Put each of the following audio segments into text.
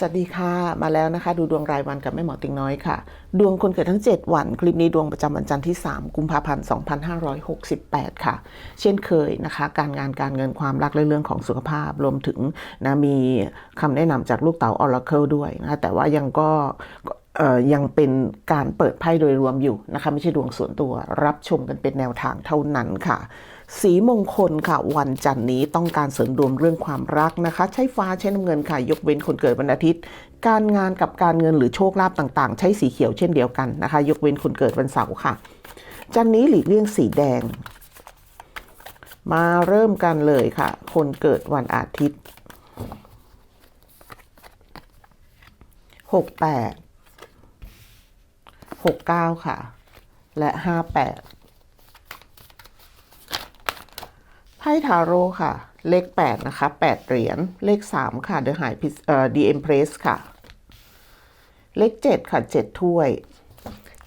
สวัสดีค่ะ มาแล้วนะคะ ดูดวงรายวันกับแม่หมอติงน้อยค่ะ ดวงคนเกิดทั้ง 7 วัน คลิปนี้ดวงประจำวันจันทร์ที่ 3 กุมภาพันธ์ 2568 ค่ะ เช่นเคยนะคะ การงานการเงินความรักและเรื่องของสุขภาพ รวมถึงนะมีคำแนะนำจากลูกเต๋า Oracle ด้วยนะคะแต่ว่ายังก็ยังเป็นการเปิดไพ่โดยรวมอยู่นะคะ ไม่ใช่ดวงส่วนตัวรับชมกันเป็นแนวทางเท่านั้นค่ะ สีมงคลค่ะวันจันนี้ต้องการเสริมดวงเรื่องความรักนะคะ ใช้ฟ้าใช้น้ำเงินค่ะ ยกเว้นคนเกิดวันอาทิตย์ การงานกับการเงินหรือโชคลาภต่างๆ ใช้สีเขียวเช่นเดียวกันนะคะ ยกเว้นคนเกิดวันเสาร์ค่ะ จันนี้หลีกเลี่ยงสีแดง มาเริ่มกันเลยค่ะ คนเกิดวันอาทิตย์หกแปดหกเก้าค่ะ และห้าแปด ไพ่ทาโร่ค่ะ เลข 8 นะคะ 8 เหรียญ เลข 3 ค่ะ The High เอ่อ The Empress ค่ะ เลข 7 ค่ะ 7 ถ้วย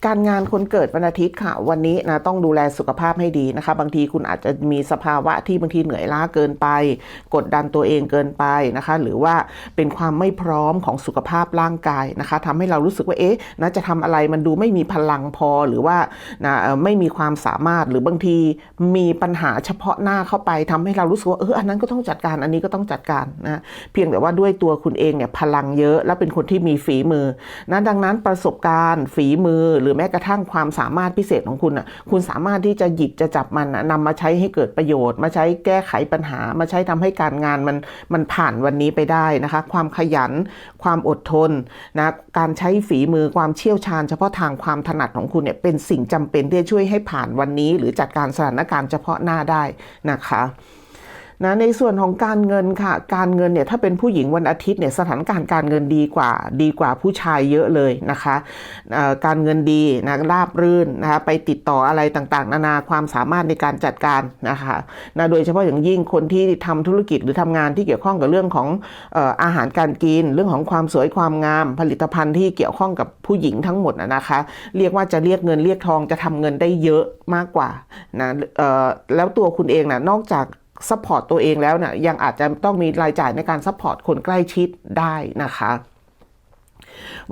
การงานคนเกิดวันอาทิตย์ค่ะ วันนี้นะต้องดูแลสุขภาพให้ดีนะคะ บางทีคุณอาจจะมีสภาวะที่บางทีเหนื่อยล้าเกินไป กดดันตัวเองเกินไปนะคะ หรือว่าเป็นความไม่พร้อมของสุขภาพร่างกายนะคะทำให้เรารู้สึกว่าเอ๊ะนะจะทำอะไรมันดูไม่มีพลังพอหรือว่านะไม่มีความสามารถหรือบางทีมีปัญหาเฉพาะหน้าเข้าไปทำให้เรารู้สึกว่าเอออันนั้นก็ต้องจัดการอันนี้ก็ต้องจัดการนะเพียงแต่ว่าด้วยตัวคุณเองเนี่ยพลังเยอะ และเป็นคนที่มีฝีมือนะดังนั้นประสบการณ์ฝีมือหรือือแม้กระทั่งความสามารถพิเศษของคุณอะคุณสามารถที่จะหยิบจะจับมันน่ะนำมาใช้ให้เกิดประโยชน์ มาใช้แก้ไขปัญหา มาใช้ทำให้การงานมันมันผ่านวันนี้ไปได้นะคะ ความขยัน ความอดทนนะการใช้ฝีมือความเชี่ยวชาญ เฉพาะทางความถนัดของคุณเนี่ยเป็นสิ่งจำเป็นที่จะช่วยให้ผ่านวันนี้ หรือจัดการสถานการณ์เฉพาะหน้าได้นะคะ นะในส่วนของการเงินค่ะ การเงินเนี่ยถ้าเป็นผู้หญิงวันอาทิตย์เนี่ยสถานการณ์การเงินดีกว่า ดีกว่าผู้ชายเยอะเลยนะคะการเงินดีนะราบรื่นนะคะไปติดต่ออะไรต่างๆ นานาความสามารถในการจัดการนะคะนะโดยเฉพาะอย่างยิ่งคนที่ทำธุรกิจหรือทำงานที่เกี่ยวข้องกับเรื่องของอาหารการกิน เรื่องของความสวยความงาม ผลิตภัณฑ์ที่เกี่ยวข้องกับผู้หญิงทั้งหมดนะคะ เรียกว่าจะเรียกเงินเรียกทองจะทำเงินได้เยอะมากกว่านะแล้วตัวคุณเองนะนอกจาก ซัพพอร์ตตัวเองแล้วนะยังอาจจะต้องมีรายจ่ายในการซัพพอร์ตคนใกล้ชิดได้นะคะ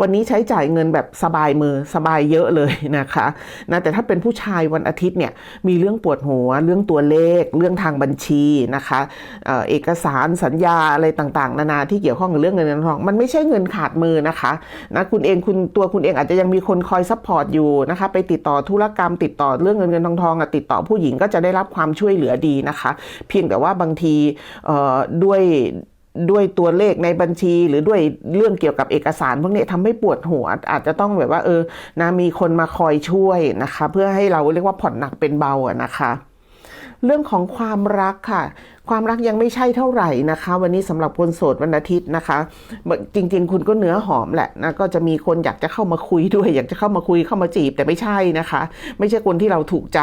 วันนี้ใช้จ่ายเงินแบบสบายมือสบายเยอะเลยนะคะนะแต่ถ้าเป็นผู้ชายวันอาทิตย์เนี่ยมีเรื่องปวดหัว เรื่องตัวเลข เรื่องทางบัญชีนะคะเอกสารสัญญาอะไรต่างๆ นานาที่เกี่ยวข้องกับเรื่องเงินเงินทอง มันไม่ใช่เงินขาดมือนะคะนะคุณเองคุณตัวคุณเองอาจจะยังมีคนคอยซัพพอร์ตอยู่นะคะไปติดต่อธุรกรรม ติดต่อเรื่องเงินเงินทองทองอะติดต่อผู้หญิงก็จะได้รับความช่วยเหลือดีนะคะ เพียงแต่ว่าบางทีด้วย ด้วยตัวเลขในบัญชี หรือด้วยเรื่องเกี่ยวกับเอกสารพวกนี้ทำให้ปวดหัว อาจจะต้องแบบว่า เออนะมีคนมาคอยช่วยนะคะ เพื่อให้เราเรียกว่าผ่อนหนักเป็นเบาอะนะคะ เรื่องของความรักค่ะ ความรักยังไม่ใช่เท่าไหร่นะคะ วันนี้สำหรับคนโสดวันอาทิตย์นะคะ จริง ๆ คุณก็เนื้อหอมแหละนะก็จะมีคนอยากจะเข้ามาคุยด้วย อยากจะเข้ามาคุยเข้ามาจีบแต่ไม่ใช่นะคะ ไม่ใช่คนที่เราถูกใจ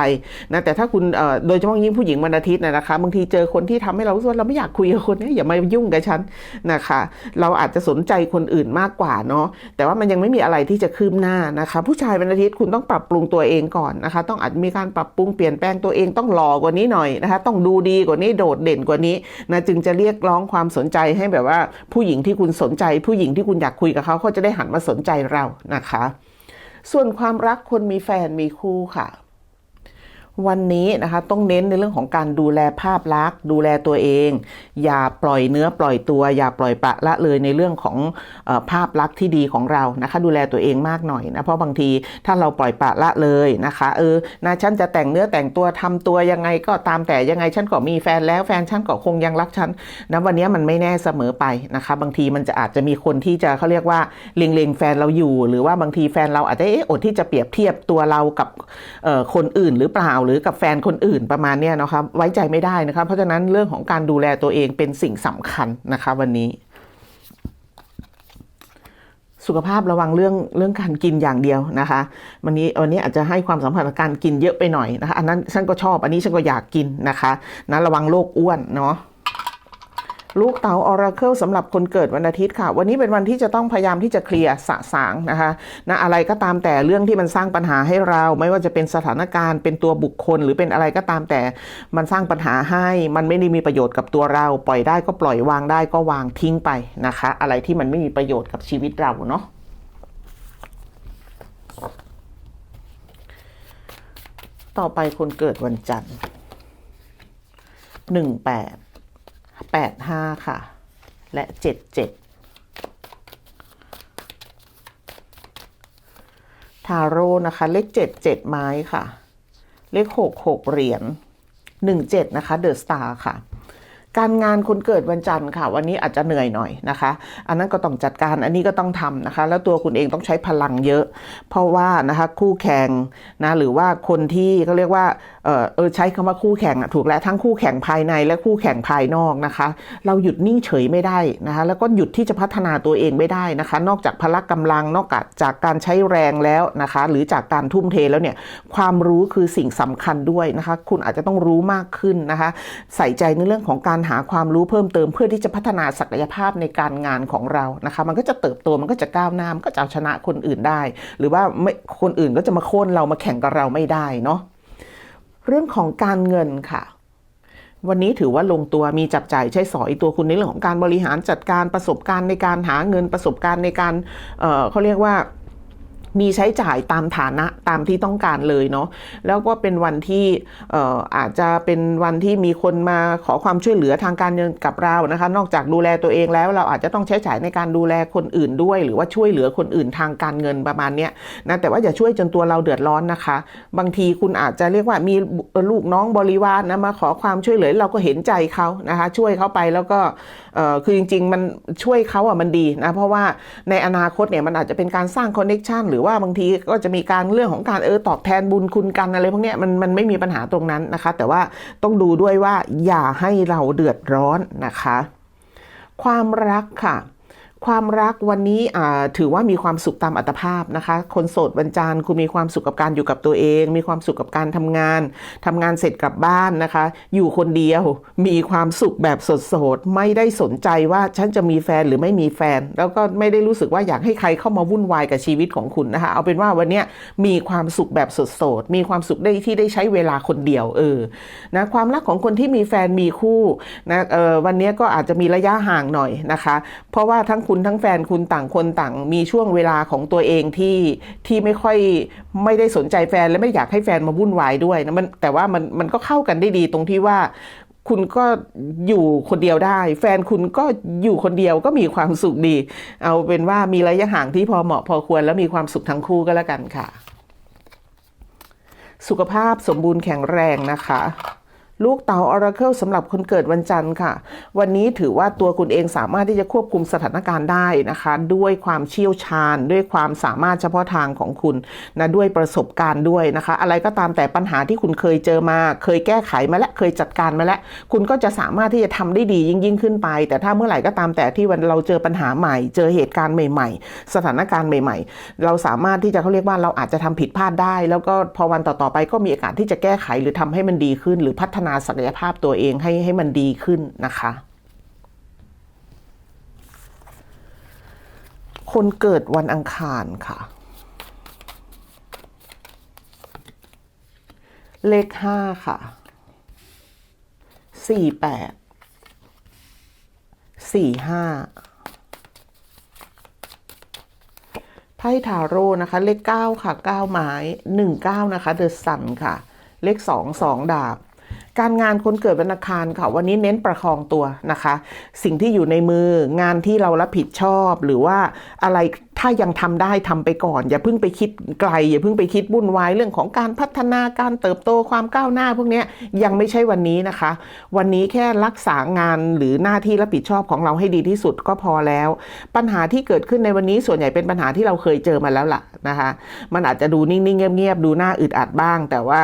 นะแต่ถ้าคุณเอ่อโดยเฉพาะยิ่งผู้หญิงวันอาทิตย์นะนะคะบางทีเจอคนที่ทำให้เรารู้สึกว่าเราไม่อยากคุยกับคนนี้อย่ามายุ่งกับฉันนะคะ เราอาจจะสนใจคนอื่นมากกว่าเนาะแต่ว่ามันยังไม่มีอะไรที่จะคืบหน้านะคะ ผู้ชายวันอาทิตย์คุณต้องปรับปรุงตัวเองก่อนนะคะ ต้องอาจมีการปรับปรุงเปลี่ยนแปลงตัวเองต้องหล่อกว่านี้หน่อยนะคะ ต้องดูดีกว่านี้โดดเด่นกว่านี้นะจึงจะเรียกร้องความสนใจให้แบบว่า ผู้หญิงที่คุณสนใจ ผู้หญิงที่คุณอยากคุยกับเขาเขาจะได้หันมาสนใจเรานะคะ ส่วนความรักคนมีแฟนมีคู่ค่ะ วันนี้นะคะต้องเน้นในเรื่องของการดูแลภาพลักษณ์ ดูแลตัวเอง อย่าปล่อยเนื้อปล่อยตัว อย่าปล่อยปะละเลยในเรื่องของอภาพลักษณ์ที่ดีของเรานะคะดูแลตัวเองมากหน่อยนะเพราะบางทีถ้าเราปล่อยปะละเลยนะคะเออนะฉันจะแต่งเนื้อแต่งตัวทำตัวยังไงก็ตามแต่ยังไงฉันก็มีแฟนแล้วแฟนฉันก็คงยังรักฉันนะวันนี้มันไม่แน่เสมอไปนะคะ บางทีมันจะอาจจะมีคนที่จะเขาเรียกว่าเล็งๆแฟนเราอยู่ หรือว่าบางทีแฟนเราอาจจะเอ๊ะอดที่จะเปรียบเทียบตัวเรากับคนอื่นหรือเปล่าหรือกับแฟนคนอื่นประมาณเนี้ยนะคะไว้ใจไม่ได้นะคะเพราะฉะนั้นเรื่องของการดูแลตัวเองเป็นสิ่งสำคัญนะคะวันนี้ สุขภาพระวังเรื่องเรื่องการกินอย่างเดียวนะคะ วันนี้วันนี้อาจจะให้ความสำคัญกับการกินเยอะไปหน่อยนะคะอันนั้นฉันก็ชอบอันนี้ฉันก็อยากกินนะคะนะระวังโรคอ้วนเนาะ ลูกเต๋าออราเคิลสำหรับคนเกิดวันอาทิตย์ค่ะ วันนี้เป็นวันที่จะต้องพยายามที่จะเคลียร์สะสางนะคะนะอะไรก็ตามแต่เรื่องที่มันสร้างปัญหาให้เรา ไม่ว่าจะเป็นสถานการณ์เป็นตัวบุคคล หรือเป็นอะไรก็ตามแต่มันสร้างปัญหาให้ มันไม่ได้มีประโยชน์กับตัวเรา ปล่อยได้ก็ปล่อยวางได้ก็วางทิ้งไปนะคะ อะไรที่มันไม่มีประโยชน์กับชีวิตเราเนาะต่อไปคนเกิดวันจันทร์หนึ่งแปด แปดห้าค่ะ และเจ็ดเจ็ดทาโร่นะคะ เลขเจ็ดเจ็ดไม้ค่ะ เลขหกหกเหรียญหนึ่งเจ็ดนะคะ เดอะสตาร์ค่ะ การงานคนเกิดวันจันทร์ค่ะ วันนี้อาจจะเหนื่อยหน่อยนะคะ อันนั้นก็ต้องจัดการอันนี้ก็ต้องทำนะคะ แล้วตัวคุณเองต้องใช้พลังเยอะ เพราะว่านะคะคู่แข่งนะหรือว่าคนที่เขาเรียกว่าเออเออใช้คำว่าคู่แข่งถูกแล้วทั้งคู่แข่งภายในและคู่แข่งภายนอกนะคะ เราหยุดนิ่งเฉยไม่ได้นะคะ แล้วก็หยุดที่จะพัฒนาตัวเองไม่ได้นะคะ นอกจากพละกำลังนอกจากจากการใช้แรงแล้วนะคะ หรือจากการทุ่มเทแล้วเนี่ยความรู้คือสิ่งสำคัญด้วยนะคะ คุณอาจจะต้องรู้มากขึ้นนะคะ ใส่ใจในเรื่องของการหาความรู้เพิ่มเติมเพื่อที่จะพัฒนาศักยภาพในการงานของเรานะคะ มันก็จะเติบโตมันก็จะก้าวหน้ามันก็จะเอาชนะคนอื่นได้ หรือว่าไม่คนอื่นก็จะมาโค่นเรามาแข่งกับเราไม่ได้เนาะเรื่องของการเงินค่ะวันนี้ถือว่าลงตัวมีจับจ่ายใช้สอยตัวคุณในเรื่องของการบริหารจัดการประสบการณ์ในการหาเงินประสบการณ์ในการเเขาเรียกว่า มีใช้จ่ายตามฐานะตามที่ต้องการเลยเนาะแล้วก็เป็นวันที่เอ่ออาจจะเป็นวันที่มีคนมาขอความช่วยเหลือทางการเงินกับเรานะคะ นอกจากดูแลตัวเองแล้วเราอาจจะต้องใช้จ่ายในการดูแลคนอื่นด้วย หรือว่าช่วยเหลือคนอื่นทางการเงินประมาณเนี้ยนะแต่ว่าอย่าช่วยจนตัวเราเดือดร้อนนะคะ บางทีคุณอาจจะเรียกว่ามีลูกน้องบริวารนะมาขอความช่วยเหลือเราก็เห็นใจเขานะคะ ช่วยเขาไปแล้วก็เอ่อคือจริงๆมันช่วยเขาอะมันดีนะเพราะว่าในอนาคตเนี่ยมันอาจจะเป็นการสร้างคอนเน็ชันหรือว่าบางทีก็จะมีการเรื่องของการเออตอบแทนบุญคุณกันอะไรพวกนี้มันมันไม่มีปัญหาตรงนั้นนะคะ แต่ว่าต้องดูด้วยว่าอย่าให้เราเดือดร้อนนะคะ ความรักค่ะ ความรักวันนี้ถือว่ามีความสุขตามอัตภาพนะคะ คนโสดวันจันทร์คุณมีความสุขกับการอยู่กับตัวเอง มีความสุขกับการทำงานทำงานเสร็จกลับบ้านนะคะ อยู่คนเดียวมีความสุขแบบสดๆไม่ได้สนใจว่าฉันจะมีแฟนหรือไม่มีแฟน แล้วก็ไม่ได้รู้สึกว่าอยากให้ใครเข้ามาวุ่นวายกับชีวิตของคุณนะคะ เอาเป็นว่าวันนี้มีความสุขแบบสดๆมีความสุขได้ที่ได้ใช้เวลาคนเดียวเออนะความรักของคนที่มีแฟนมีคู่นะเออวันนี้ก็อาจจะมีระยะห่างหน่อยนะคะ เพราะว่าทั้งคุณณทั้งแฟนคุณต่างคนต่าง มีช่วงเวลาของตัวเองที่ที่ไม่ค่อยไม่ได้สนใจแฟนและไม่อยากให้แฟนมาวุ่นวายด้วยนะมันแต่ว่ามันมันก็เข้ากันได้ดีตรงที่ว่าคุณก็อยู่คนเดียวได้ แฟนคุณก็อยู่คนเดียวก็มีความสุขดี เอาเป็นว่ามีระยะห่างที่พอเหมาะพอควรแล้วมีความสุขทั้งคู่ก็แล้วกันค่ะ สุขภาพสมบูรณ์แข็งแรงนะคะ ลูกเต๋าออราเคิลสำหรับคนเกิดวันจันทร์ค่ะ วันนี้ถือว่าตัวคุณเองสามารถที่จะควบคุมสถานการณ์ได้นะคะ ด้วยความเชี่ยวชาญ ด้วยความสามารถเฉพาะทางของคุณนะด้วยประสบการณ์ด้วยนะคะ อะไรก็ตามแต่ปัญหาที่คุณเคยเจอมา เคยแก้ไขมาและเคยจัดการมาแล้ว คุณก็จะสามารถที่จะทำได้ดียิ่งยิ่งขึ้นไป แต่ถ้าเมื่อไหร่ก็ตามแต่ที่วันเราเจอปัญหาใหม่ เจอเหตุการณ์ใหม่ ๆ สถานการณ์ใหม่ ๆ เราสามารถที่จะเขาเรียกว่าเราอาจจะทำผิดพลาดได้ แล้วก็พอวันต่อๆไปก็มีโอกาสที่จะแก้ไขหรือทำให้มันดีขึ้นหรือพัฒนาศักยภาพตัวเองให้ให้มันดีขึ้นนะคะ คนเกิดวันอังคารค่ะ เลขห้าค่ะสี่แปดสี่ห้าไพ่ทาโร่นะคะ เลขเก้าค่ะเก้าไม้หนึ่งเก้านะคะ เดอะซันค่ะ เลขสองสองดาบ การงานคนเกิดวันอังคารค่ะ วันนี้เน้นประคองตัวนะคะ สิ่งที่อยู่ในมืองานที่เรารับผิดชอบหรือว่าอะไร ถ้ายังทำได้ทำไปก่อน อย่าเพิ่งไปคิดไกล อย่าเพิ่งไปคิดวุ่นวายเรื่องของการพัฒนาการเติบโตความก้าวหน้า พวกนี้ยยังไม่ใช่วันนี้นะคะ วันนี้แค่รักษางานหรือหน้าที่รับผิดชอบของเราให้ดีที่สุดก็พอแล้ว ปัญหาที่เกิดขึ้นในวันนี้ส่วนใหญ่เป็นปัญหาที่เราเคยเจอมาแล้วล่ะนะคะ มันอาจจะดูนิ่งๆเงียบๆดูหน้าอึดอัดบ้าง แต่ว่า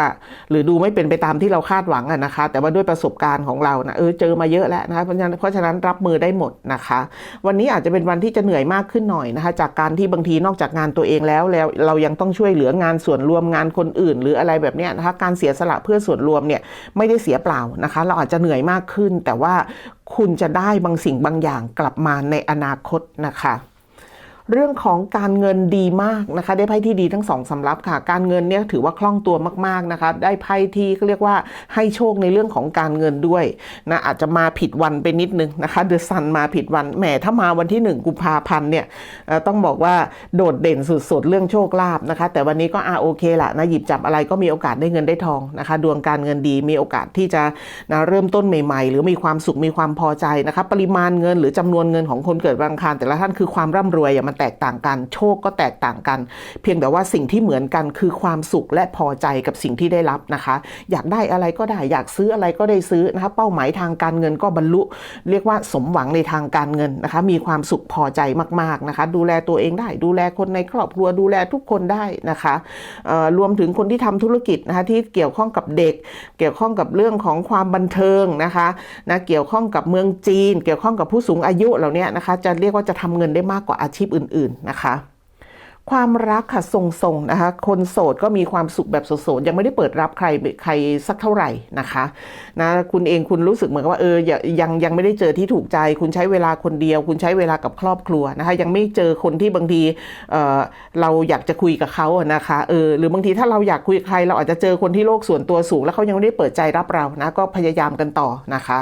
หรือดูไม่เป็นไปตามที่เราคาดหวังอะนะคะ แต่ว่าด้วยประสบการณ์ของเรานะเออเจอมาเยอะแล้วนะคะเพราะฉะนั้นเพราะฉะนั้นรับมือได้หมดนะคะ วันนี้อาจจะเป็นวันที่จะเหนื่อยมากขึ้นหน่อยนะคะ จากการที่บางทีนอกจากงานตัวเองแล้วแล้วเรายังต้องช่วยเหลืองานส่วนรวมงานคนอื่น หรืออะไรแบบเนี้ยนะคะการเสียสละเพื่อส่วนรวมเนี่ยไม่ได้เสียเปล่านะคะ เราอาจจะเหนื่อยมากขึ้น แต่ว่าคุณจะได้บางสิ่งบางอย่างกลับมาในอนาคตนะคะ เรื่องของการเงินดีมากนะคะ ได้ไพ่ที่ดีทั้งสองสำรับค่ะ การเงินเนี่ยถือว่าคล่องตัวมากๆนะคะ ได้ไพ่ที่เขาเรียกว่าให้โชคในเรื่องของการเงินด้วยนะอาจจะมาผิดวันไปนิดนึงนะคะเดอะซันมาผิดวันแหมถ้ามาวันที่ 1 กุมภาพันธ์เนี่ยต้องบอกว่าโดดเด่นสุดๆ เรื่องโชคลาภนะคะ แต่วันนี้ก็อาโอเคละนะหยิบจับอะไรก็มีโอกาสได้เงินได้ทองนะคะ ดวงการเงินดีมีโอกาสที่จะนะเริ่มต้นใหม่ๆ หรือมีความสุขมีความพอใจนะคะ ปริมาณเงินหรือจำนวนเงินของคนเกิดวันอังคารแต่ละท่านคือความร่ำรวยอะมันแตกต่างกัน โชคก็แตกต่างกัน เพียงแต่ว่าสิ่งที่เหมือนกันคือความสุขและพอใจกับสิ่งที่ได้รับนะคะ อยากได้อะไรก็ได้อยากซื้ออะไรก็ได้ซื้อนะคะเป้าหมายทางการเงินก็บรรลุ เรียกว่าสมหวังในทางการเงินนะคะ มีความสุขพอใจมากๆนะคะ ดูแลตัวเองได้ ดูแลคนในครอบครัวดูแลทุกคนได้นะคะรวมถึงคนที่ทำธุรกิจนะคะที่เกี่ยวข้องกับเด็ก เกี่ยวข้องกับเรื่องของความบันเทิงนะคะนะเกี่ยวข้องกับเมืองจีน เกี่ยวข้องกับผู้สูงอายุเหล่านี้นะคะ จะเรียกว่าจะทำเงินได้มากกว่าอาชีพอื่นๆนะคะ ความรักค่ะทรงๆนะคะ คนโสดก็มีความสุขแบบโสดๆยังไม่ได้เปิดรับใครใครสักเท่าไหร่นะคะนะคุณเองคุณรู้สึกเหมือนกับว่าเออย,ยังยังไม่ได้เจอที่ถูกใจ คุณใช้เวลาคนเดียว คุณใช้เวลากับครอบครัวนะคะ ยังไม่เจอคนที่บางทีเออเราอยากจะคุยกับเขาอะนะคะเออหรือบางทีถ้าเราอยากคุยใคร เราอาจจะเจอคนที่โลกส่วนตัวสูง แล้วเขายังไม่ได้เปิดใจรับเรานะก็พยายามกันต่อนะคะ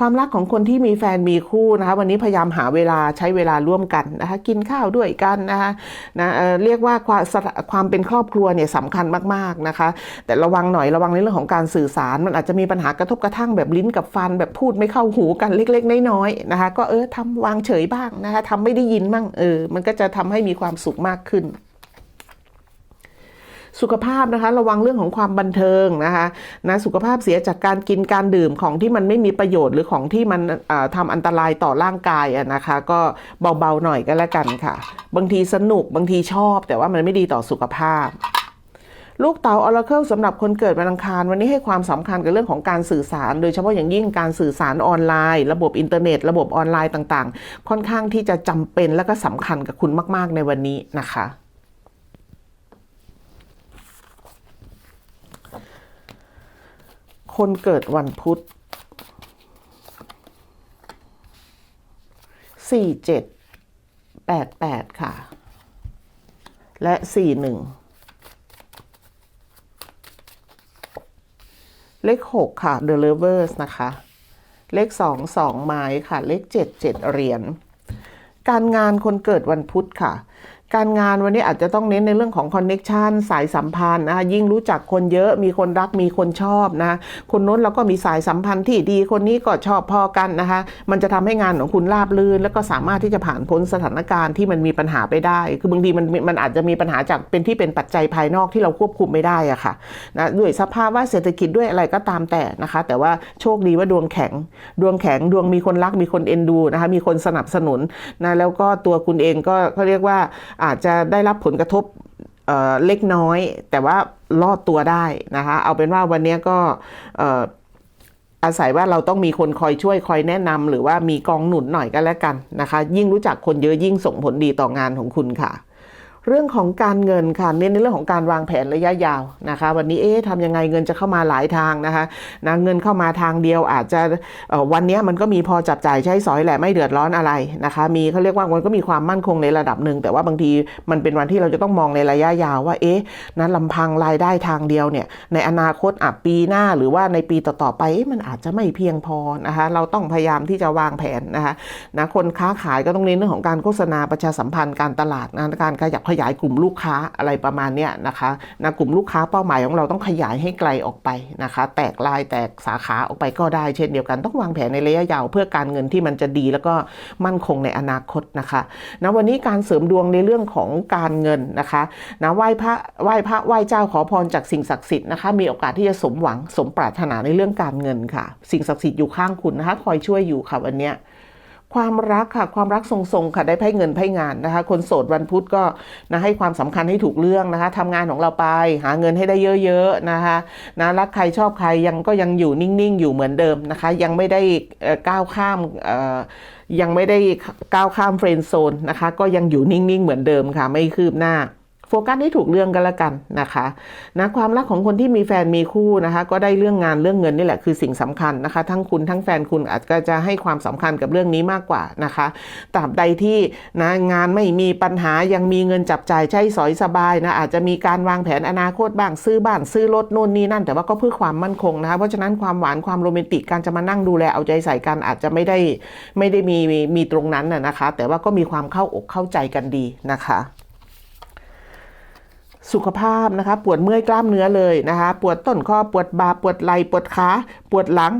ความรักของคนที่มีแฟนมีคู่นะคะ วันนี้พยายามหาเวลาใช้เวลาร่วมกันนะคะ กินข้าวด้วยกันนะคะนะเออเรียกว่าความความเป็นครอบครัวเนี่ยสำคัญมากๆนะคะ แต่ระวังหน่อยระวังในเรื่องของการสื่อสาร มันอาจจะมีปัญหากระทบกระทั่งแบบลิ้นกับฟัน แบบพูดไม่เข้าหูกันเล็ก ๆ น้อยๆนะคะ ก็เออทำวางเฉยบ้างนะคะทำไม่ได้ยินบ้างเออมันก็จะทำให้มีความสุขมากขึ้น สุขภาพนะคะ ระวังเรื่องของความบันเทิงนะคะนะสุขภาพเสียจากการกินการดื่มของที่มันไม่มีประโยชน์หรือของที่มันเอ่อทำอันตรายต่อร่างกายอะนะคะ ก็เบาๆหน่อยก็แล้วกันค่ะ บางทีสนุกบางทีชอบ แต่ว่ามันไม่ดีต่อสุขภาพลูกเต๋าออร์เคิลสำหรับคนเกิดวันอังคาร วันนี้ให้ความสำคัญกับเรื่องของการสื่อสาร โดยเฉพาะอย่างยิ่งการสื่อสารออนไลน์ ระบบอินเทอร์เน็ต ระบบออนไลน์ต่างๆ ค่อนข้างที่จะจำเป็นและก็สำคัญกับคุณมาก ๆ ในวันนี้นะคะ คนเกิดวันพุธสี่เจ็ดแปดแปดค่ะ และสี่หนึ่งเลขหกค่ะ The Lovers นะคะ เลขสองสองไม้ค่ะ เลขเจ็ดเจ็ดเหรียญการงานคนเกิดวันพุธค่ะ การงานวันนี้อาจจะต้องเน้นในเรื่องของคอนเน็ชันสายสัมพันธ์นะคะยิ่งรู้จักคนเยอะมีคนรักมีคนชอบนะคนโน้นเราก็มีสายสัมพันธ์ที่ดีคนนี้ก็ชอบพอกันนะคะมันจะทำให้งานของคุณราบรื่น แล้วก็สามารถที่จะผ่านพ้นสถานการณ์ที่มันมีปัญหาไปได้ คือบางทีมันมันอาจจะมีปัญหาจากเป็นที่เป็นปัจจัยภายนอกที่เราควบคุมไม่ได้อะค่ะนะด้วยสภาพว่าเศรษฐกิจด้วยอะไรก็ตามแต่นะคะ แต่ว่าโชคดีว่าดวงแข็ง ดวงแข็งดวงมีคนรักมีคนเอ็นดูนะคะมีคนสนับสนุนนะแล้วก็ตัวคุณเองก็เขาเรียกว่าอาจจะได้รับผลกระทบเเล็กน้อย แต่ว่ารอดตัวได้นะคะเอาเป็นว่าวันนี้ก็เอ่ออาศัยว่าเราต้องมีคนคอยช่วยคอยแนะนำหรือว่ามีกองหนุนหน่อยก็แล้วกันนะคะ ยิ่งรู้จักคนเยอะยิ่งส่งผลดีต่องานของคุณค่ะ เรื่องของการเงินค่ะเน้นในเรื่องของการวางแผนระยะยาวนะคะ วันนี้เอ๊ะทำยังไงเงินจะเข้ามาหลายทางนะคะนะเงินเข้ามาทางเดียวอาจจะวันนี้มันก็มีพอจับจ่ายใช้สอยแหละไม่เดือดร้อนอะไรนะคะ มีเขาเรียกว่ามันก็มีความมั่นคงในระดับหนึ่งแต่ว่าบางทีมันเป็นวันที่เราจะต้องมองในระยะยาวว่าเอ๊ะนะลำพังรายได้ทางเดียวเนี่ยในอนาคตอะปีหน้าหรือว่าในปีต่อๆไปมันอาจจะไม่เพียงพอนะคะเราต้องพยายามที่จะวางแผนนะคะนะคนค้าขายก็ต้องเน้นเรื่องของการโฆษณาประชาสัมพันธ์การตลาดนะการขยับขยายกลุ่มลูกค้าอะไรประมาณเนี้ยนะคะนะกลุ่มลูกค้าเป้าหมายของเราต้องขยายให้ไกลออกไปนะคะ แตกลายแตกสาขาออกไปก็ได้เช่นเดียวกันต้องวางแผนในระยะยาวเพื่อการเงินที่มันจะดี แล้วก็มั่นคงในอนาคตนะคะนะวันนี้การเสริมดวงในเรื่องของการเงินนะคะนะไหว้พระไหว้พระไหว้เจ้าขอพรจากสิ่งศักดิ์สิทธิ์นะคะมีโอกาสที่จะสมหวังสมปรารถนาในเรื่องการเงินค่ะ สิ่งศักดิ์สิทธิ์อยู่ข้างคุณนะคะคอยช่วยอยู่ค่ะวันนี้ ความรักค่ะ ความรักทรงๆค่ะได้ไพ่เงินไพ่งานนะคะ คนโสดวันพุธก็นะให้ความสำคัญให้ถูกเรื่องนะคะทำงานของเราไป หาเงินให้ได้เยอะๆนะคะนะรักใครชอบใครยังก็ยังอยู่นิ่งๆ อยู่เหมือนเดิมนะคะ ยังไม่ได้ก้าวข้ามยังไม่ได้ก้าวข้ามเฟรนด์โซนนะคะ ก็ยังอยู่นิ่งๆ เหมือนเดิมค่ะ ไม่คืบหน้า โฟกัสให้ถูกเรื่องกันละกันนะคะนะความรักของคนที่มีแฟนมีคู่นะคะ ก็ได้เรื่องงานเรื่องเงินนี่แหละคือสิ่งสำคัญนะคะ ทั้งคุณทั้งแฟนคุณอาจจะจะให้ความสำคัญกับเรื่องนี้มากกว่านะคะตราบใดที่นะงานไม่มีปัญหายังมีเงินจับจ่ายใช้สอยสบายนะอาจจะมีการวางแผนอนาคตบ้างซื้อบ้านซื้อรถนู่นนี่นั่น แต่ว่าก็เพื่อความมั่นคงนะคะเพราะฉะนั้นความหวานความโรแมนติกการจะมานั่งดูแลเอาใจใส่กันอาจจะไม่ได้ไม่ได้มีมีมีตรงนั้นนะคะ แต่ว่าก็มีความเข้าอกเข้าใจกันดีนะคะ สุขภาพนะคะ ปวดเมื่อยกล้ามเนื้อเลยนะคะ ปวดต้นคอปวดบ่าปวดไหล่ปวดขาปวดหลัง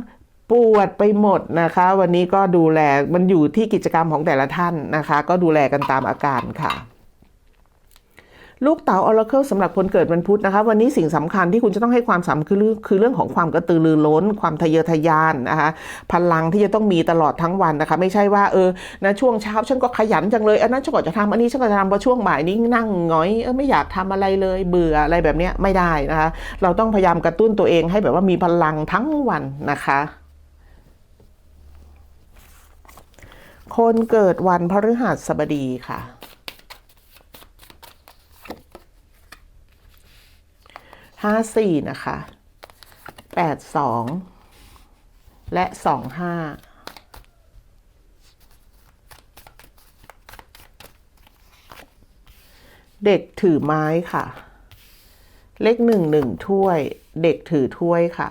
ปวดไปหมดนะคะ วันนี้ก็ดูแลมันอยู่ที่กิจกรรมของแต่ละท่านนะคะ ก็ดูแลกันตามอาการค่ะ ลูกเต๋า Oracle สำหรับคนเกิดวันพุธนะคะ วันนี้สิ่งสำคัญที่คุณจะต้องให้ความสำคัญคือเรื่องคือเรื่องของความกระตือรือร้น ความทะเยอทะยานนะคะพลังที่จะต้องมีตลอดทั้งวันนะคะ ไม่ใช่ว่าเออนะช่วงเช้าฉันก็ขยันจังเลยอันนั้นฉันก็จะทำอันนี้ฉันก็จะทำพอช่วงบ่ายนี้นั่งหงอยเออไม่อยากทำอะไรเลยเบื่ออะไรแบบนี้ไม่ได้นะคะ เราต้องพยายามกระตุ้นตัวเองให้แบบว่ามีพลังทั้งวันนะคะคนเกิดวันพฤหัสบดีค่ะ ห้าสี่นะคะแปดสองและสองห้าเด็กถือไม้ค่ะ เลขหนึ่งหนึ่งถ้วย เด็กถือถ้วยค่ะ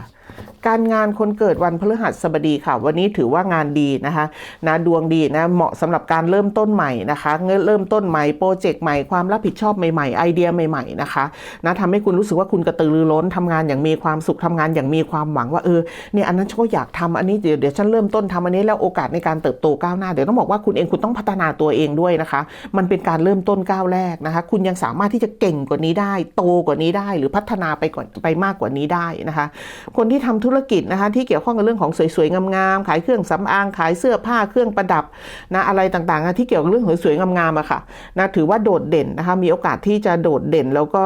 การงานคนเกิดวันพฤหัสบดีค่ะ วันนี้ถือว่างานดีนะคะนะดวงดีนะเหมาะสำหรับการเริ่มต้นใหม่นะคะเงินเริ่มต้นใหม่โปรเจกต์ใหม่ความรับผิดชอบใหม่ๆไอเดียใหม่ๆนะคะนะทำให้คุณรู้สึกว่าคุณกระตือรือร้นทำงานอย่างมีความสุขทำงานอย่างมีความหวังว่าเออเนี่ยอันนั้นฉันก็อยากทำอันนี้เดี๋ยวเดี๋ยวฉันเริ่มต้นทำอันนี้แล้วโอกาสในการเติบโตก้าวหน้าเดี๋ยวต้องบอกว่าคุณเองคุณต้องพัฒนาตัวเองด้วยนะคะ มันเป็นการเริ่มต้นก้าวแรกนะคะ คุณยังสามารถที่จะเก่งกว่านี้ได้ โตกว่านี้ได้หรือพัฒนาไปก่อนไปมากกว่านี้ได้นะคะ คนที่ทำธุรกิจนะคะที่เกี่ยวข้องกับเรื่องของสวยๆงามๆขายเครื่องสำอางขายเสื้อผ้าเครื่องประดับนะอะไรต่างๆที่เกี่ยวกับเรื่องสวยๆงามๆอะค่ะนะถือว่าโดดเด่นนะคะมีโอกาสที่จะโดดเด่นแล้วก็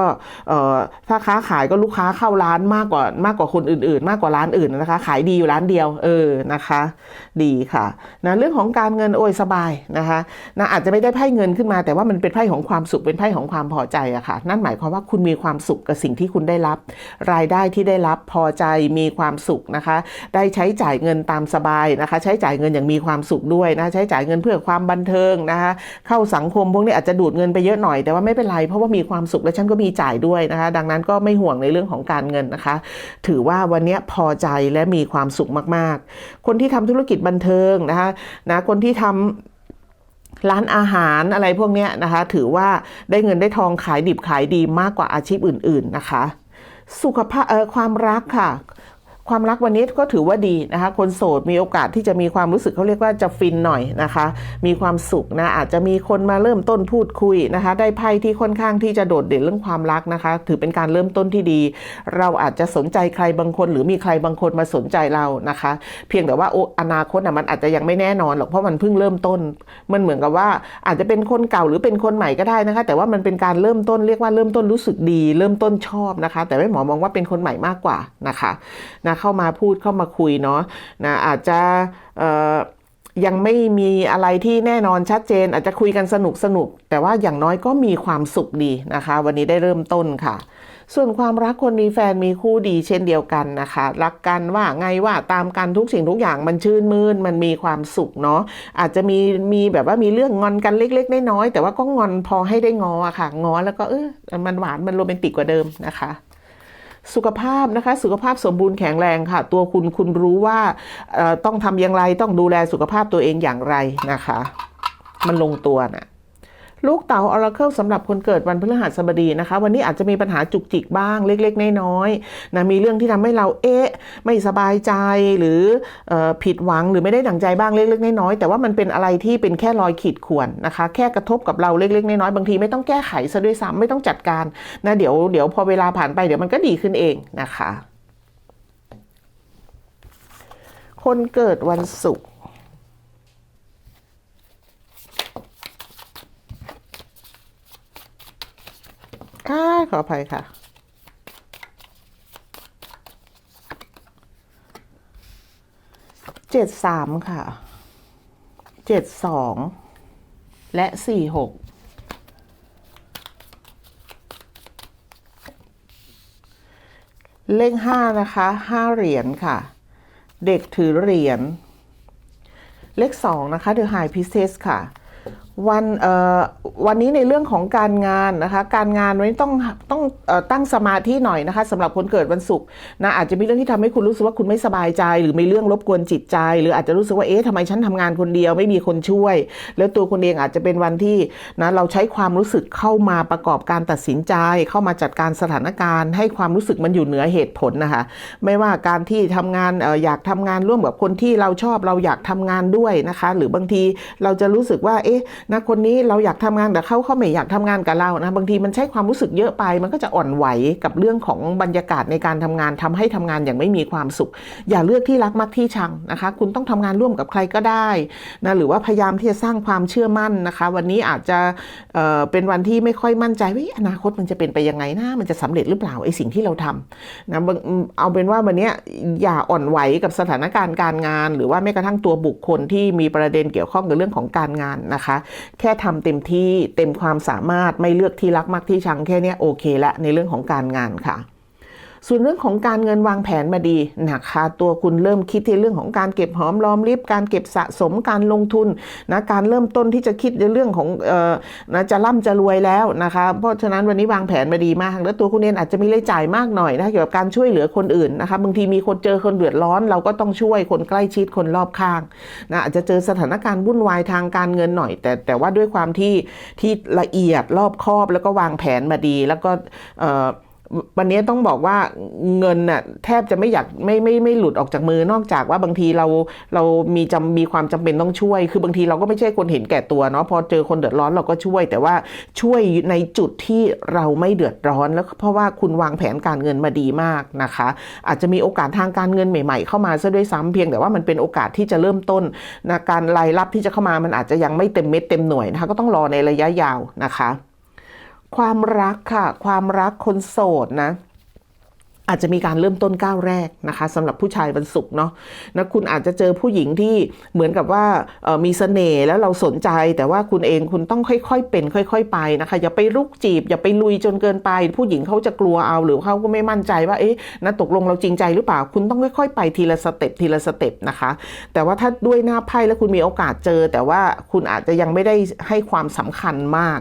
เออถ้าค้าขายก็ลูกค้าเข้าร้านมากกว่ามากกว่าคนอื่นๆ มากกว่าร้านอื่นนะคะ ขายดีอยู่ร้านเดียวเออนะคะ ดีค่ะนะเรื่องของการเงินโอ้ยสบายนะคะนะอาจจะไม่ได้ไพ่เงินขึ้นมา แต่ว่ามันเป็นไพ่ของความสุขเป็นไพ่ของความพอใจอะค่ะนั่นหมายความว่าคุณมีความสุขกับสิ่งที่คุณได้รับ รายได้ที่ได้รับพอใจมีีความสุขนะคะ ได้ใช้จ่ายเงินตามสบายนะคะ ใช้จ่ายเงินอย่างมีความสุขด้วยนะ ใช้จ่ายเงินเพื่อความบันเทิงนะคะ เข้าสังคมพวกนี้อาจจะดูดเงินไปเยอะหน่อย แต่ว่าไม่เป็นไร เพราะว่ามีความสุขและฉันก็มีจ่ายด้วยนะคะ ดังนั้นก็ไม่ห่วงในเรื่องของการเงินนะคะ ถือว่าวันนี้พอใจและมีความสุขมาก ๆ คนที่ทำธุรกิจบันเทิงนะคะนะ คนที่ทำร้านอาหารอะไรพวกนี้นะคะ ถือว่าได้เงินได้ทองขายดิบขายดีมากกว่าอาชีพอื่น ๆ นะคะ สุขภาพเออความรักค่ะ ความรักวันนี้ก็ถือว่าดีนะคะ คนโสดมีโอกาสที่จะมีความรู้สึกเขาเรียกว่าจะฟินหน่อยนะคะ มีความสุขนะอาจจะมีคนมาเริ่มต้นพูดคุยนะคะ ได้ไพ่ที่ค่อนข้างที่จะโดดเด่นเรื่องความรักนะคะ ถือเป็นการเริ่มต้นที่ดี เราอาจจะสนใจใครบางคน หรือมีใครบางคนมาสนใจเรานะคะ เพียงแต่ว่าออนาคตน่ะมันอาจจะยังไม่แน่นอนหรอกเพราะมันเพิ่งเริ่มต้น มันเหมือนกับว่าอาจจะเป็นคนเก่าหรือเป็นคนใหม่ก็ได้นะคะ แต่ว่ามันเป็นการเริ่มต้นเรียกว่าเริ่มต้นรู้สึกดี เริ่มต้นชอบนะคะ แต่ไม่หมอมองว่าเป็นคนใหม่มากกว่านะคะนะเข้ามาพูดเข้ามาคุยเนาะนะอาจจะยังไม่มีอะไรที่แน่นอนชัดเจน อาจจะคุยกันสนุกสนุก แต่ว่าอย่างน้อยก็มีความสุขดีนะคะ วันนี้ได้เริ่มต้นค่ะ ส่วนความรักคนมีแฟนมีคู่ดีเช่นเดียวกันนะคะ รักกันว่าไงว่าตามกันทุกสิ่งทุกอย่างมันชื่นมื่นมันมีความสุขเนาะอาจจะมีมีแบบว่ามีเรื่องงอนกันเล็กๆน้อยๆแต่ว่าก็งอนพอให้ได้งออะค่ะ งอแล้วก็เออมันหวานมันโรแมนติกกว่าเดิมนะคะ สุขภาพนะคะ สุขภาพสมบูรณ์แข็งแรงค่ะ ตัวคุณคุณรู้ว่าต้องทำอย่างไรต้องดูแลสุขภาพตัวเองอย่างไรนะคะ มันลงตัวนะ ลูกเต๋า Oracle สำหรับคนเกิดวันพฤหัสบดีนะคะ วันนี้อาจจะมีปัญหาจุกจิกบ้างเล็กๆ น้อยๆนะมีเรื่องที่ทำให้เราเอ๊ะ ไม่สบายใจหรือออผิดหวังหรือไม่ได้ดั่งใจบ้างเล็กๆ น้อยๆแต่ว่ามันเป็นอะไรที่เป็นแค่รอยขีดข่วนนะคะ แค่กระทบกับเราเล็กๆ น้อยๆบางทีไม่ต้องแก้ไขซะด้วยซ้ำไม่ต้องจัดการนะเดี๋ยวเดี๋ยวพอเวลาผ่านไปเดี๋ยวมันก็ดีขึ้นเองนะคะ คนเกิดวันศุกร์ ค่ะ ขออภัยค่ะ เจ็ดสามค่ะ เจ็ดสอง และสี่หก เลขห้านะคะห้าเหรียญค่ะ เด็กถือเหรียญ เลขสองนะคะ The High Priestess ค่ะ วันวันนี้ในเรื่องของการงานนะคะการงานวันนี้ต้องต้องตั้งสมาธิหน่อยนะคะสำหรับคนเกิดวันศุกร์นะอาจจะมีเรื่องที่ทำให้คุณรู้สึกว่าคุณไม่สบายใจ หรือมีเรื่องรบกวนจิตใจ หรืออาจจะรู้สึกว่าเอ๊ะทำไมฉันทำงานคนเดียวไม่มีคนช่วย แล้วตัวคุณเองอาจจะเป็นวันที่นะเราใช้ความรู้สึกเข้ามาประกอบการตัดสินใจ เข้ามาจัดการสถานการณ์ ให้ความรู้สึกมันอยู่เหนือเหตุผลนะคะไม่ว่าการที่ทำงานเอ่ออยากทำงานร่วมกับคนที่เราชอบเราอยากทำงานด้วยนะคะหรือบางทีเราจะรู้สึกว่าเอ๊ะนะคนนี้เราอยากทำงานแต่เขาเขาไม่อยากทำงานกับเรานะบางทีมันใช้ความรู้สึกเยอะไป มันก็จะอ่อนไหวกับเรื่องของบรรยากาศในการทำงานทำให้ทำงานอย่างไม่มีความสุข อย่าเลือกที่รักมักที่ชังนะคะ คุณต้องทำงานร่วมกับใครก็ได้นะหรือว่าพยายามที่จะสร้างความเชื่อมั่นนะคะ วันนี้อาจจะเเป็นวันที่ไม่ค่อยมั่นใจว่าอนาคตมันจะเป็นไปยังไงนะมันจะสำเร็จหรือเปล่าไอ้สิ่งที่เราทำนะเอาเป็นว่าวันนี้อย่าอ่อนไหวกับสถานการณ์การงาน หรือว่าแม้กระทั่งตัวบุคคลที่มีประเด็นเกี่ยวข้องกับเรื่องของการงานนะคะแค่ทำเต็มที่เต็มความสามารถไม่เลือกที่รักมากที่ชังแค่เนี้ยโอเคละในเรื่องของการงานค่ะ ส่วนเรื่องของการเงินวางแผนมาดีนะคะตัวคุณเริ่มคิดในเรื่องของการเก็บหอมรอมริบการเก็บสะสมการลงทุนนะการเริ่มต้นที่จะคิดในเรื่องของเอ่อนะจะร่ำจะรวยแล้วนะคะเพราะฉะนั้นวันนี้วางแผนมาดีมาก แล้วตัวคุณเองอาจจะมีรายจ่ายมากหน่อยนะเกี่ยวกับการช่วยเหลือคนอื่นนะคะบางทีมีคนเจอคนเดือดร้อน เราก็ต้องช่วยคนใกล้ชิดคนรอบข้างนะอาจจะเจอสถานการณ์วุ่นวายทางการเงินหน่อย แต่แต่ว่าด้วยความที่ที่ละเอียดรอบคอบแล้วก็วางแผนมาดีแล้วก็เอ่อ วันนี้ต้องบอกว่าเงินน่ะแทบจะไม่อยากไม่ไม่ไม่หลุดออกจากมือนอกจากว่าบางทีเราเรามีจำมีความจำเป็นต้องช่วย คือบางทีเราก็ไม่ใช่คนเห็นแก่ตัวเนาะพอเจอคนเดือดร้อนเราก็ช่วย แต่ว่าช่วยในจุดที่เราไม่เดือดร้อนแล้วเพราะว่าคุณวางแผนการเงินมาดีมากนะคะ อาจจะมีโอกาสทางการเงินใหม่ ๆ เข้ามาซะด้วยซ้ำเพียงแต่ว่ามันเป็นโอกาสที่จะเริ่มต้นนะการรายรับที่จะเข้ามามันอาจจะยังไม่เต็มเม็ดเต็มหน่วยนะคะก็ต้องรอในระยะยาวนะคะ ความรักค่ะ ความรักคนโสดนะ อาจจะมีการเริ่มต้นก้าวแรกนะคะสำหรับผู้ชายวันศุกร์เนาะนะคุณอาจจะเจอผู้หญิงที่เหมือนกับว่ามีเสน่ห์แล้วเราสนใจ แต่ว่าคุณเองคุณต้องค่อยๆเป็น ค่อย ๆ ไปนะคะ อย่าไปรุกจีบ อย่าไปลุยจนเกินไป ผู้หญิงเขาจะกลัวเอาหรือเขาก็ไม่มั่นใจว่าเอ๊ะนะตกลงเราจริงใจหรือเปล่า คุณต้องค่อย ๆ ไปทีละสเต็ปทีละสเต็ปนะคะ แต่ว่าถ้าด้วยหน้าไพ่แล้วคุณมีโอกาสเจอ แต่ว่าคุณอาจจะยังไม่ได้ให้ความสำคัญมาก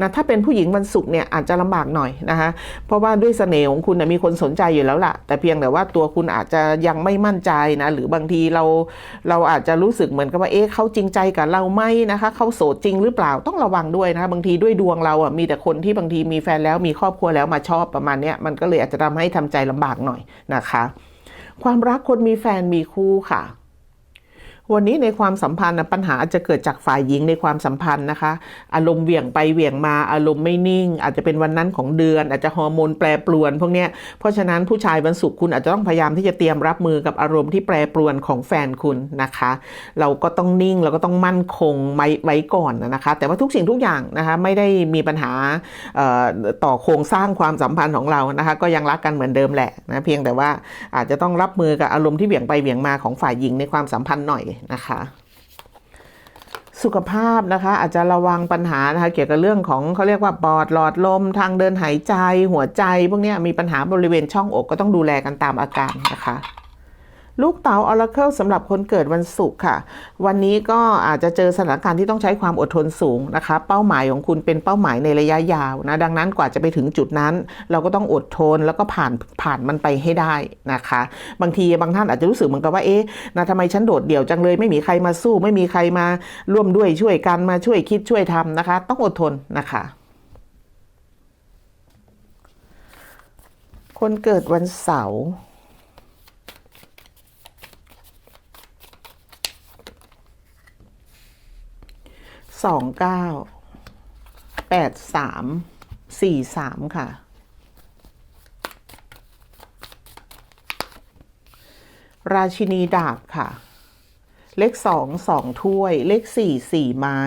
นะถ้าเป็นผู้หญิงวันศุกร์เนี่ยอาจจะลำบากหน่อยนะคะเพราะว่าด้วยเสน่ห์ของคุณนะมีคนสนใจอยู่แล้วล่ะ แต่เพียงแต่ว่าตัวคุณอาจจะยังไม่มั่นใจนะ หรือบางทีเราเราอาจจะรู้สึกเหมือนกับว่าเอ๊ะเขาจริงใจกับเราไหมนะคะเขาโสดจริงหรือเปล่าต้องระวังด้วยนะคะบางทีด้วยดวงเราอะมีแต่คนที่บางทีมีแฟนแล้วมีครอบครัวแล้วมาชอบประมาณเนี้ยมันก็เลยอาจจะทำให้ทำใจลำบากหน่อยนะคะ ความรักคนมีแฟนมีคู่ค่ะ วันนี้ในความสัมพันธ์ปัญหาอาจจะเกิดจากฝ่ายหญิงในความสัมพันธ์นะคะ อารมณ์เหวี่ยงไปเหวี่ยงมาอารมณ์ไม่นิ่ง อาจจะเป็นวันนั้นของเดือน อาจจะฮอร์โมนแปรปรวน พวกเนี้ยเพราะฉะนั้นผู้ชายวันศุกร์คุณอาจจะต้องพยายามที่จะเตรียมรับมือกับอารมณ์ที่แปรปรวนของแฟนคุณนะคะ เราก็ต้องนิ่งเราก็ต้องมั่นคงไว้ไว้ก่อนนะคะ แต่ว่าทุกสิ่งทุกอย่างนะคะไม่ได้มีปัญหาต่อโครงสร้างความสัมพันธ์ของเรานะคะ ก็ยังรักกันเหมือนเดิมแหละนะเพียงแต่ว่าอาจจะต้องรับมือกับอารมณ์ที่เหวี่ยงไปเหวี่ยงมาของฝ่ายหญิงในความสัมพันธ์หน่อยนะคะ สุขภาพนะคะ อาจจะระวังปัญหานะคะ เกี่ยวกับเรื่องของเขาเรียกว่าปอดหลอดลม ทางเดินหายใจหัวใจ พวกนี้มีปัญหาบริเวณช่องอกก็ต้องดูแลกันตามอาการนะคะ ลูกเต๋าออร์เคิลสำหรับคนเกิดวันศุกร์ค่ะ วันนี้ก็อาจจะเจอสถานการณ์ที่ต้องใช้ความอดทนสูงนะคะ เป้าหมายของคุณเป็นเป้าหมายในระยะยาวนะดังนั้นกว่าจะไปถึงจุดนั้น เราก็ต้องอดทนแล้วก็ผ่านผ่านมันไปให้ได้นะคะ บางทีบางท่านอาจจะรู้สึกเหมือนกับว่าเอ๊ะนะทำไมฉันโดดเดี่ยวจังเลย ไม่มีใครมาสู้ ไม่มีใครมาร่วมด้วยช่วยกันมาช่วยคิดช่วยทำนะคะ ต้องอดทนนะคะคนเกิดวันเสาร์ สองเก้าแปดสามสี่สามค่ะ ราชินีดาบค่ะ เลขสองสองถ้วย เลขสี่สี่ไม้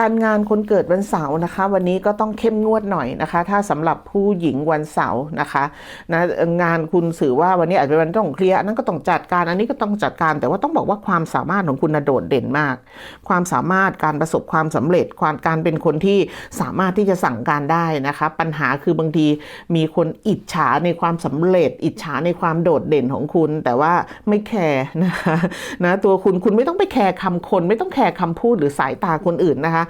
การงานคนเกิดวันเสาร์นะคะ วันนี้ก็ต้องเข้มงวดหน่อยนะคะ ถ้าสำหรับผู้หญิงวันเสาร์นะคะนะงานคุณสื่อว่าวันนี้อาจจะเป็นวันต้องเคลียร์นั้นก็ต้องจัดการอันนี้ก็ต้องจัดการ แต่ว่าต้องบอกว่าความสามารถของคุณโดดเด่นมาก ความสามารถการประสบความสำเร็จความการเป็นคนที่สามารถที่จะสั่งการได้นะคะ ปัญหาคือบางทีมีคนอิจฉาในความสำเร็จ อิจฉาในความโดดเด่นของคุณ แต่ว่าไม่แคร์นะคะนะตัวคุณคุณไม่ต้องไปแคร์คำคน ไม่ต้องแคร์คำพูดหรือสายตาคนอื่นนะคะ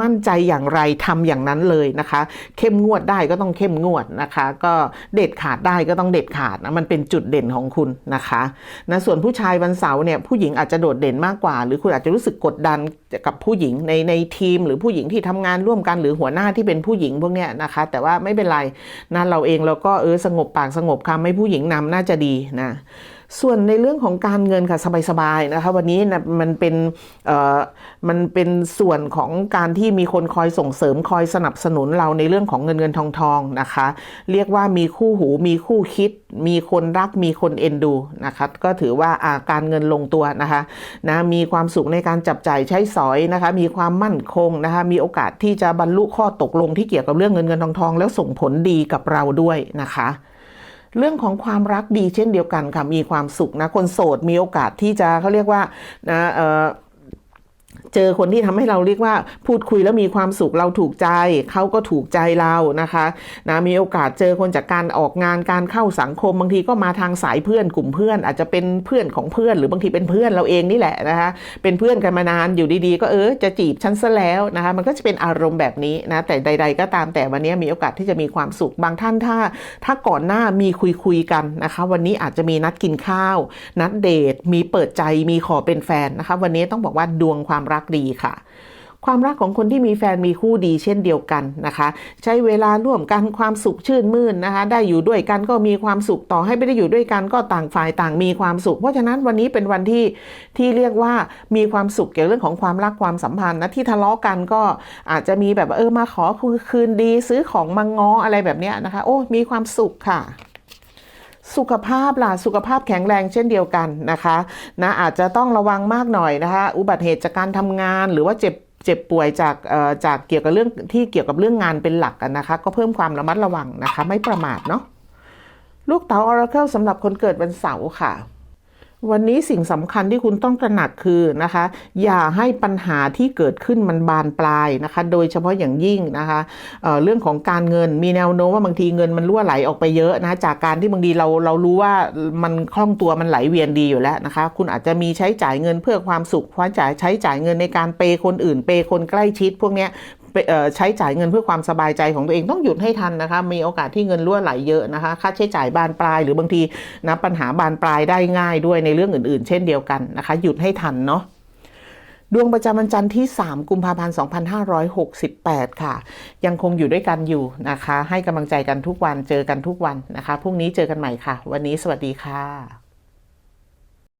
มั่นใจอย่างไรทำอย่างนั้นเลยนะคะ เข้มงวดได้ก็ต้องเข้มงวดนะคะ ก็เด็ดขาดได้ก็ต้องเด็ดขาดนะมันเป็นจุดเด่นของคุณนะคะนะส่วนผู้ชายวันเสาร์เนี่ยผู้หญิงอาจจะโดดเด่นมากกว่า หรือคุณอาจจะรู้สึกกดดันกับผู้หญิงในในทีม หรือผู้หญิงที่ทำงานร่วมกันหรือหัวหน้าที่เป็นผู้หญิงพวกเนี้ยนะคะ แต่ว่าไม่เป็นไรนะเราเองเราก็เออสงบปากสงบคำให้ผู้หญิงนำน่าจะดีนะ ส่วนในเรื่องของการเงินค่ะสบายๆนะคะวันนี้นะมันเป็นมันเป็นส่วนของการที่มีคนคอยส่งเสริมคอยสนับสนุนเราในเรื่องของเงินเงินทองทองนะคะ เรียกว่ามีคู่หูมีคู่คิด มีคนรักมีคนเอ็นดูนะคะก็ถือว่าอาการเงินลงตัวนะคะนะมีความสุขในการจับจ่ายใช้สอยนะคะ มีความมั่นคงนะคะมีโอกาสที่จะบรรลุข้อตกลงที่เกี่ยวกับเรื่องเงินเงินทองทอง แล้วส่งผลดีกับเราด้วยนะคะ เรื่องของความรักดีเช่นเดียวกันค่ะมีความสุขนะคนโสดมีโอกาสที่จะเขาเรียกว่านะเออ เจอคนที่ทำให้เราเรียกว่าพูดคุยแล้วมีความสุขเราถูกใจ เขาก็ถูกใจเรานะคะนะมีโอกาสเจอคนจากการออกงานการเข้าสังคม บางทีก็มาทางสายเพื่อนกลุ่มเพื่อน อาจจะเป็นเพื่อนของเพื่อน หรือบางทีเป็นเพื่อนเราเองนี่แหละนะคะเป็นเพื่อนกันมานานอยู่ดีๆ ก็เออจะจีบฉันซะแล้วนะคะมันก็จะเป็นอารมณ์แบบนี้นะแต่ใด ๆ ก็ตามแต่วันนี้มีโอกาสที่จะมีความสุขบางท่านถ้า ถ้าก่อนหน้ามีคุยคุยกันนะคะ วันนี้อาจจะมีนัดกินข้าว นัดเดทมีเปิดใจมีขอเป็นแฟนนะคะ วันนี้ต้องบอกว่าดวงความรักดีค่ะ ความรักของคนที่มีแฟนมีคู่ดีเช่นเดียวกันนะคะ ใช้เวลาร่วมกันความสุขชื่นมื่นนะคะ ได้อยู่ด้วยกันก็มีความสุขต่อให้ไม่ได้อยู่ด้วยกันก็ต่างฝ่ายต่างมีความสุข เพราะฉะนั้นวันนี้เป็นวันที่ที่เรียกว่ามีความสุขเกี่ยวกับเรื่องของความรักความสัมพันธ์นะที่ทะเลาะกันก็อาจจะมีแบบเออมาขอคืนดีซื้อของมาง้ออะไรแบบนี้นะคะ โอ้มีความสุขค่ะ สุขภาพล่ะสุขภาพแข็งแรงเช่นเดียวกันนะคะนะอาจจะต้องระวังมากหน่อยนะคะอุบัติเหตุจากการทำงานหรือว่าเจ็บเจ็บป่วยจากเอ่อจากเกี่ยวกับเรื่องที่เกี่ยวกับเรื่องงานเป็นหลักกันนะคะ ก็เพิ่มความระมัดระวังนะคะ ไม่ประมาทเนาะลูกเต๋าออราเคิลสำหรับคนเกิดวันเสาร์ค่ะ วันนี้สิ่งสำคัญที่คุณต้องตระหนักคือนะคะ อย่าให้ปัญหาที่เกิดขึ้นมันบานปลายนะคะ โดยเฉพาะอย่างยิ่งนะคะเเรื่องของการเงินมีแนวโน้มว่าบางทีเงินมันรั่วไหลออกไปเยอะนะจากการที่บางทีเราเรารู้ว่ามันคล่องตัวมันไหลเวียนดีอยู่แล้วนะคะ คุณอาจจะมีใช้จ่ายเงินเพื่อความสุขใช้จ่ายใช้จ่ายเงินในการเปย์คนอื่น เปย์คนใกล้ชิด พวกเนี้ยไปเใช้จ่ายเงินเพื่อความสบายใจของตัวเองต้องหยุดให้ทันนะคะ มีโอกาสที่เงินรั่วไหลเยอะนะคะ ค่าใช้จ่ายบานปลาย หรือบางทีนะปัญหาบานปลายได้ง่ายด้วยในเรื่องอื่น ๆ เช่นเดียวกันนะคะ หยุดให้ทันเนาะดวงประจำวันจันทร์ที่ 3 กุมภาพันธ์ 2568 ค่ะ ยังคงอยู่ด้วยกันอยู่นะคะ ให้กำลังใจกันทุกวัน เจอกันทุกวันนะคะ พรุ่งนี้เจอกันใหม่ค่ะ วันนี้สวัสดีค่ะ